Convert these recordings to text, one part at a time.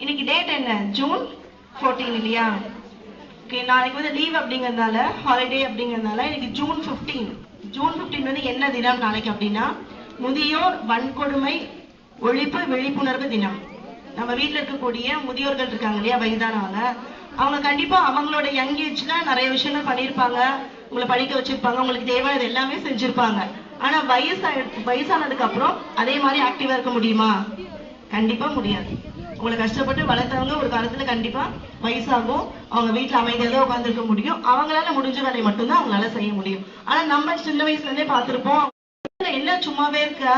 இன்னைக்கு டேட் என்ன? ஜூன் 14 இல்லையா? ஓகே நாளைக்கு வந்து லீவ் அப்படிங்கறதுனால ஹாலிடே அப்படிங்கறதுனால இன்னைக்கு ஜூன் 15 ஜூன் 15 வந்து என்ன தினம் நாளைக்கு அப்படின்னா முதியோர் வன்கொடுமை ஒழிப்பு விழிப்புணர்வு தினம். நம்ம வீட்டில் இருக்கக்கூடிய முதியோர்கள் இருக்காங்க இல்லையா வயதானவங்க அவங்க கண்டிப்பா அவங்களோட யங் ஏஜ்ல நிறைய விஷயங்கள் பண்ணியிருப்பாங்க. உங்களை படிக்க வச்சிருப்பாங்க உங்களுக்கு தேவையானது எல்லாமே செஞ்சிருப்பாங்க. ஆனா வயசா வயசானதுக்கு அப்புறம் அதே மாதிரி ஆக்டிவா இருக்க முடியுமா? கண்டிப்பா முடியாது. உங்களை கஷ்டப்பட்டு வளர்த்தவங்க ஒரு காலத்துல கண்டிப்பா வயசாகும். அவங்க வீட்டுல அமைதியா தான் உட்காந்துருக்க முடியும். அவங்களால முடிஞ்ச வேலையை மட்டும்தான் அவங்களால செய்ய முடியும். ஆனா நம்ம சின்ன வயசுல இருந்தே பார்த்திருப்போம் என்ன சும்மாவே இருக்கா?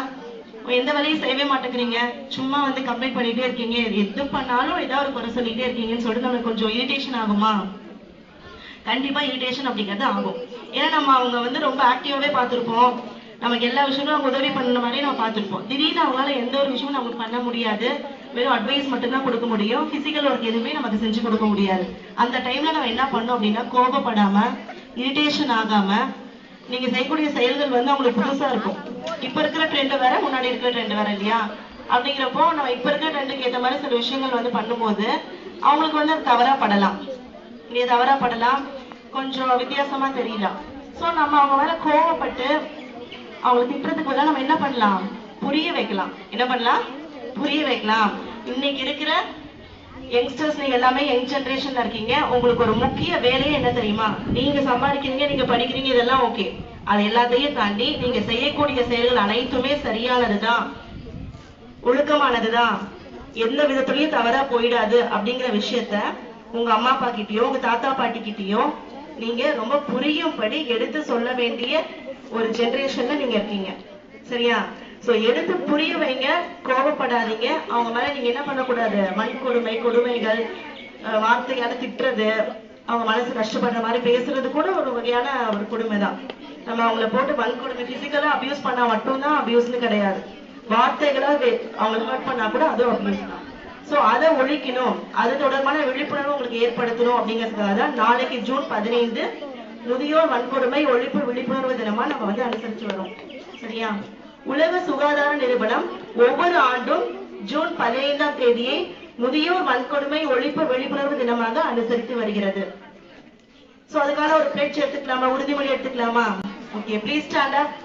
எந்த வேலையும் செய்யவே மாட்டேங்கிறீங்க. சும்மா வந்து கம்ப்ளைண்ட் பண்ணிட்டே இருக்கீங்க. எது பண்ணாலும் ஏதாவது ஒரு குறை சொல்லிட்டே இருக்கீங்கன்னு சொல்லிட்டு நம்மளுக்கு கொஞ்சம் இரிட்டேஷன் ஆகுமா? கண்டிப்பா இரிட்டேஷன் அப்படிங்கிறது ஆகும். ஏன்னா நம்ம அவங்க வந்து ரொம்ப ஆக்டிவாவே பார்த்திருப்போம். நமக்கு எல்லா விஷயமும் அவங்க உதவி பண்ண மாதிரி நம்ம பார்த்திருப்போம். திடீர்னு அவங்களால எந்த ஒரு விஷயமும் நமக்கு பண்ண முடியாது. வெறும் அட்வைஸ் மட்டும்தான் கொடுக்க முடியும். பிசிக்கல் ஒர்க் எதுவுமே நமக்கு செஞ்சு கொடுக்க முடியாது. அந்த டைம்ல நம்ம என்ன பண்ணோம் அப்படின்னா கோபப்படாம இரிட்டேஷன் ஆகாம நீங்க செய்யக்கூடிய செயல்கள் வந்து அவங்களுக்கு புதுசா இருக்கும். இப்ப இருக்கிற ட்ரெண்ட் வேற முன்னாடி இருக்கிற ட்ரெண்ட் வேற இல்லையா? அப்படிங்கிறப்போ நம்ம இப்ப இருக்கிற ட்ரெண்டுக்கு ஏத்த மாதிரி சில விஷயங்கள் வந்து பண்ணும்போது அவங்களுக்கு வந்து அது தவறா படலாம். நீ தவறா படலாம். கொஞ்சம் வித்தியாசமா தெரியலாம். சோ நம்ம அவங்க வேற கோவப்பட்டு அவங்களை திட்டுறதுக்கு பதிலா நம்ம என்ன பண்ணலாம்? புரிய வைக்கலாம். என்ன பண்ணலாம்? புரிய வைக்கலாம். இன்னைக்கு இருக்கிற யங்ஸ்டர்ஸ் நீங்க எல்லாமே யங் ஜென்ரேஷன்ல இருக்கீங்க. உங்களுக்கு ஒரு முக்கிய வேலையே என்ன தெரியுமா? நீங்க சம்பாதிக்கிறீங்க நீங்க படிக்கிறீங்க இதெல்லாம் ஓகே அது எல்லாத்தையும் தாண்டி நீங்க செய்யக்கூடிய செயல்கள் அனைத்துமே சரியானதுதான். ஒழுக்கமானதுதான். எந்த விதத்துலயும் தவறா போயிடாது அப்படிங்கிற விஷயத்த உங்க அம்மா அப்பா கிட்டயோ உங்க தாத்தா பாட்டி கிட்டயோ நீங்க ரொம்ப புரியும்படி எடுத்து சொல்ல வேண்டிய ஒரு ஜென்ரேஷன்ல நீங்க இருக்கீங்க. சரியா? சோ எடுத்து புரிய வைங்க கோபப்படாதீங்க. அவங்க மேல நீங்க என்ன பண்ணக்கூடாது? வன்கொடுமை கொடுமைகள் வார்த்தையால திட்டுறது அவங்க மனசு கஷ்டப்படுற மாதிரி பேசுறது கூட ஒரு வகையான ஒரு கொடுமை தான் நம்ம அவங்கள போட்டு வன்கொடுமை பிசிக்கலா அபியூஸ் பண்ணா மட்டும்தான் அபியூஸ்னு கிடையாது. வார்த்தைகளா அவங்களை ஹர்ட் பண்ணா கூட அதுவும் அபியூஸ் தான். சோ அதை ஒழிக்கணும். அது தொடர்பான விழிப்புணர்வு உங்களுக்கு ஏற்படுத்தணும் அப்படிங்கிறதுக்காக தான் நாளைக்கு ஜூன் பதினைந்து முதியோர் வன்கொடுமை ஒழிப்பு விழிப்புணர்வு தினமா நம்ம வந்து அனுசரிச்சு வரோம். சரியா? உலக சுகாதார நிறுவனம் ஒவ்வொரு ஆண்டும் ஜூன் பதினைந்தாம் தேதியை முதியோர் வன்கொடுமை ஒழிப்பு விழிப்புணர்வு தினமாக அனுசரித்து வருகிறது. சோ அதுக்கான ஒரு பேச்சு எடுத்துக்கலாமா? உறுதிமொழி எடுத்துக்கலாமா? ஓகே ப்ளீஸ் ஸ்டாண்ட் அப்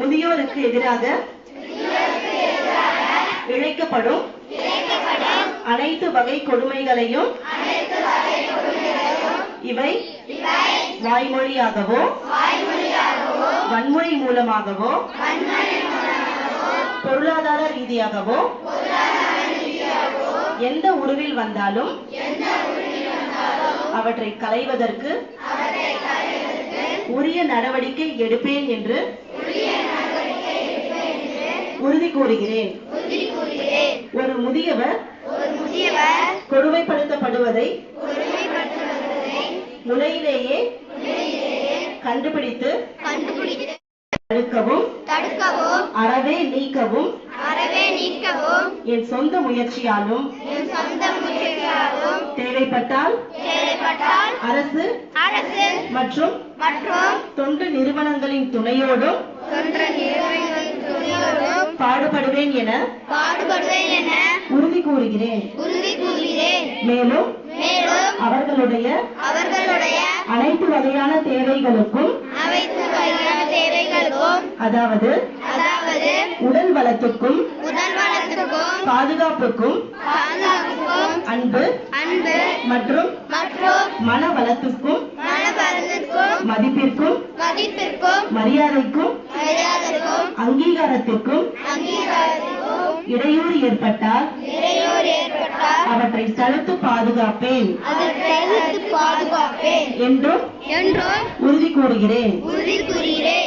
முதியோருக்கு எதிராக இழைக்கப்படும் அனைத்து வகை கொடுமைகளையும் இவை வாய்மொழியாகவோ வன்முறை மூலமாகவோ பொருளாதார ரீதியாகவோ எந்த உருவில் வந்தாலும் அவற்றை களைவதற்கு உரிய நடவடிக்கை எடுப்பேன் என்று உறுதி கூறுகிறேன். ஒரு முதியவர் கொடுமைப்படுத்தப்படுவதை முளையிலேயே கண்டுபிடித்து தடுக்கவும் தடுக்கவும் அறவே நீக்கவும் அறவே நீக்கவும் என் சொந்த முயற்சியாலும் என் சொந்த முயற்சியாலும் தேவைப்பட்டால் தேவைப்பட்டால் அரசு அரசு மற்றும் மற்றும் தொண்டு நிறுவனங்களின் துணையோடும் நிறுவனங்களின் துணையோடும் பாடுபடுவேன் என பாடுபடுவேன் என உறுதி கூறுகிறேன். உறுதி கூறுகிறேன். மேலும் மேலும் அவர்களுடைய அவர்களுடைய அனைத்து வகையான தேவைகளுக்கும் அனைத்து வகையான தேவைகளுக்கும் அதாவது அதாவது உடல் வளத்துக்கும் உடல் வளத்துக்கும் பாதுகாப்புக்கும் பாதுகாப்புக்கும் அன்பு அன்பு மற்றும் மற்றும் மன வளத்துக்கும் மனபலத்திற்கும் மதிப்பிற்கும் மதிப்பிற்கும் மரியாதைக்கும் மரியாதைக்கும் அங்கீகாரத்திற்கும் அங்கீகாரத்திற்கும் இடையூறு ஏற்பட்டால் அவற்றை தடுத்து பாதுகாப்பேன் என்றும் என்றும் உறுதி கூறுகிறேன். உறுதி கூறுகிறேன்.